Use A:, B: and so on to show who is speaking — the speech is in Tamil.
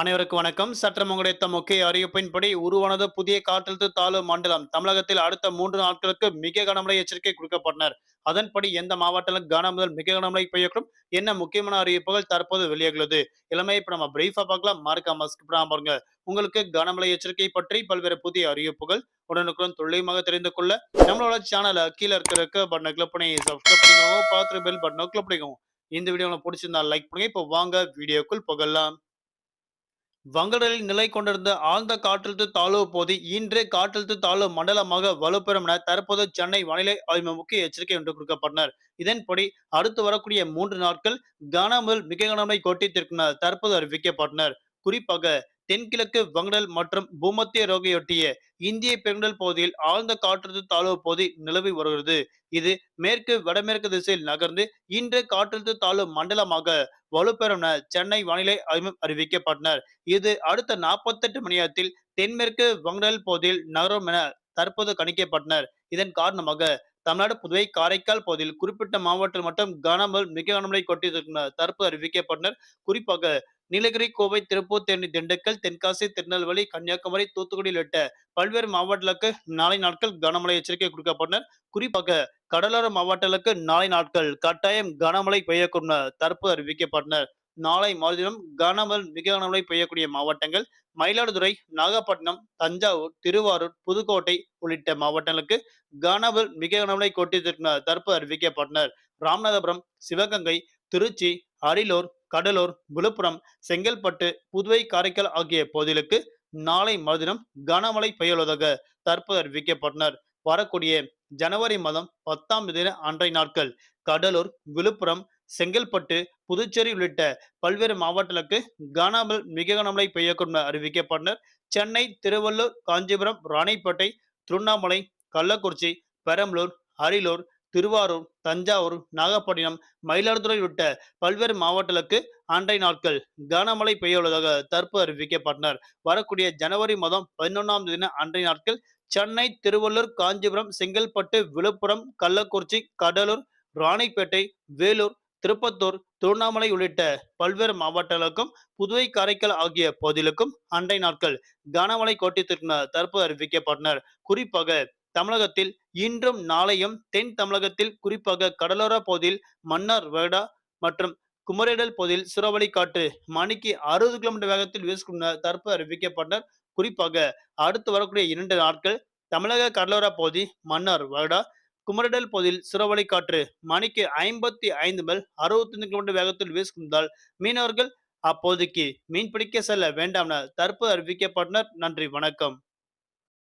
A: அனைவருக்கும் வணக்கம். சற்றம் கிடைத்த முக்கிய அறிவிப்பின்படி உருவானது புதிய காற்றழுத்த தாழ்வு மண்டலம். தமிழகத்தில் அடுத்த மூன்று நாட்களுக்கு மிக கனமழை எச்சரிக்கை கொடுக்கப்பட்டனர். அதன்படி எந்த மாவட்டத்திலும் கன முதல் மிக கனமழை பெய்யக்கூடும். என்ன முக்கியமான அறிவிப்புகள் தற்போது வெளியாகுள்ளது எல்லாமே இப்ப நம்ம பிரீஃபா பார்க்கலாம். மறக்காம மஸ்க் பாருங்க. உங்களுக்கு கனமழை எச்சரிக்கை பற்றி பல்வேறு புதிய அறிவிப்புகள் உடனுக்குடன் துல்லியமாக தெரிந்து கொள்ள நம்மளோட சேனலை கீழே இருக்கிற பட்டனை கிளிக் பண்ணி சப்ஸ்கிரைப் பண்ணிக்கோங்க. பார்த்து பெல் பட்டனை கிளிக் பண்ணிக்கோங்க. இந்த வீடியோ உங்களுக்கு பிடிச்சிருந்தா லைக் பண்ணுங்க. இப்போ வாங்க வீடியோக்குள் புகழலாம் வங்கடலில் நிலை கொண்டிருந்த ஆழ்ந்த காற்றழுத்த தாழ்வு பகுதி இன்று காற்றழுத்த தாழ்வு மண்டலமாக வலுப்பெறும் என தற்போது சென்னை வானிலை ஆய்வு முக்கிய எச்சரிக்கை ஒன்று கொடுக்கப்பட்டனர் இதன்படி அடுத்து வரக்கூடிய மூன்று நாட்கள் கன முதல் மிக கனமழை கொட்டித்திருக்கும் தற்போது அறிவிக்கப்பட்டனர் குறிப்பாக தென்கிழக்கு வங்கடல் மற்றும் பூமத்திய ரோகையொட்டிய இந்திய பெருங்கடல் பகுதியில் ஆழ்ந்த காற்றழுத்த தாழ்வு பகுதி நிலவி வருகிறது. இது மேற்கு வடமேற்கு திசையில் நகர்ந்து இன்று காற்றழுத்த தாழ்வு மண்டலமாக வலுப்பெறும் என சென்னை வானிலை ஆய்வு அறிவிக்கப்பட்டனர். இது அடுத்த நாற்பத்தெட்டு மணி நேரத்தில் தென்மேற்கு வங்கடல் பகுதியில் நகரும் என தற்போது கணிக்கப்பட்டனர். இதன் காரணமாக தமிழ்நாடு புதுவை காரைக்கால் பகுதியில் குறிப்பிட்ட மாவட்டத்தில் மட்டும் கனமல் மிக கனமழை கொட்டியிருக்கும் தரப்பு தற்போது அறிவிக்கப்பட்டனர் குறிப்பாக நீலகிரி கோவை திருப்பூர் தேனி திண்டுக்கல் தென்காசி திருநெல்வேலி கன்னியாகுமரி தூத்துக்குடி உள்ளிட்ட பல்வேறு மாவட்டங்களுக்கு நாளை நாட்கள் கனமழை எச்சரிக்கை கொடுக்கப்பட்டனர் குறிப்பாக கடலோர மாவட்டங்களுக்கு நாளை நாட்கள் கட்டாயம் கனமழை பெய்யக்கூடும் என தற்போது அறிவிக்கப்பட்டனர் நாளை மறுதினம் கனமல் மிக கனமழை பெய்யக்கூடிய மாவட்டங்கள் மயிலாடுதுறை நாகப்பட்டினம் தஞ்சாவூர் திருவாரூர் புதுக்கோட்டை உள்ளிட்ட மாவட்டங்களுக்கு கனமல் மிக கனமழை கொட்டியிருக்கும் தற்போது அறிவிக்கப்பட்டனர். ராமநாதபுரம் சிவகங்கை திருச்சி அரியலூர் கடலூர் விழுப்புரம் செங்கல்பட்டு புதுவை காரைக்கால் ஆகிய பகுதிகளுக்கு நாளை மறுதினம் கனமழை பெய்யுள்ளதாக தற்போது அறிவிக்கப்பட்டனர். வரக்கூடிய ஜனவரி மாதம் பத்தாம் தேதி அன்றைய நாட்கள் கடலூர் விழுப்புரம் செங்கல்பட்டு புதுச்சேரி உள்ளிட்ட பல்வேறு மாவட்டங்களுக்கு கனமல் மிக கனமழை பெய்யக்கூடும் அறிவிக்கப்பட்டனர். சென்னை திருவள்ளூர் காஞ்சிபுரம் ராணிப்பேட்டை திருவண்ணாமலை கள்ளக்குறிச்சி பெரம்பலூர் அரியலூர் திருவாரூர் தஞ்சாவூர் நாகப்பட்டினம் மயிலாடுதுறை உள்ளிட்ட பல்வேறு மாவட்டங்களுக்கு அன்றைய நாட்கள் கனமழை பெய்ய உள்ளதாக தற்போது அறிவிக்கப்பட்டனர். வரக்கூடிய ஜனவரி மாதம் பதினொன்றாம் தேதி அன்றைய நாட்கள் சென்னை திருவள்ளூர் காஞ்சிபுரம் செங்கல்பட்டு விழுப்புரம் கள்ளக்குறிச்சி கடலூர் ராணிப்பேட்டை வேலூர் திருப்பத்தூர் திருவண்ணாமலை உள்ளிட்ட பல்வேறு மாவட்டங்களுக்கும் புதுவை காரைக்கால் ஆகிய பகுதிகளுக்கும் அண்டை நாட்கள் கனமழை கொட்டித்திருக்கும் தற்போது அறிவிக்கப்பட்டனர். குறிப்பாக தமிழகத்தில் இன்றும் நாளையும் தென் தமிழகத்தில் குறிப்பாக கடலோர பகுதியில் மன்னார் வேடா மற்றும் குமரேடல் பகுதியில் சுறவழி காற்று மணிக்கு அறுபது கிலோமீட்டர் வேகத்தில் வீசும் தற்போது அறிவிக்கப்பட்டனர். குறிப்பாக அடுத்து வரக்கூடிய இரண்டு நாட்கள் தமிழக கடலோர பகுதி மன்னார் வேடா குமரடல் பகுதியில் சுறவழி காற்று மணிக்கு ஐம்பத்தி ஐந்து முதல் அறுபத்தைந்து கிலோமீட்டர் வேகத்தில் வீசுவதால் மீனவர்கள் அப்போதைக்கு மீன் பிடிக்க செல்ல வேண்டாம் என தற்போது அறிவிக்கப்பட்டனர். நன்றி வணக்கம்.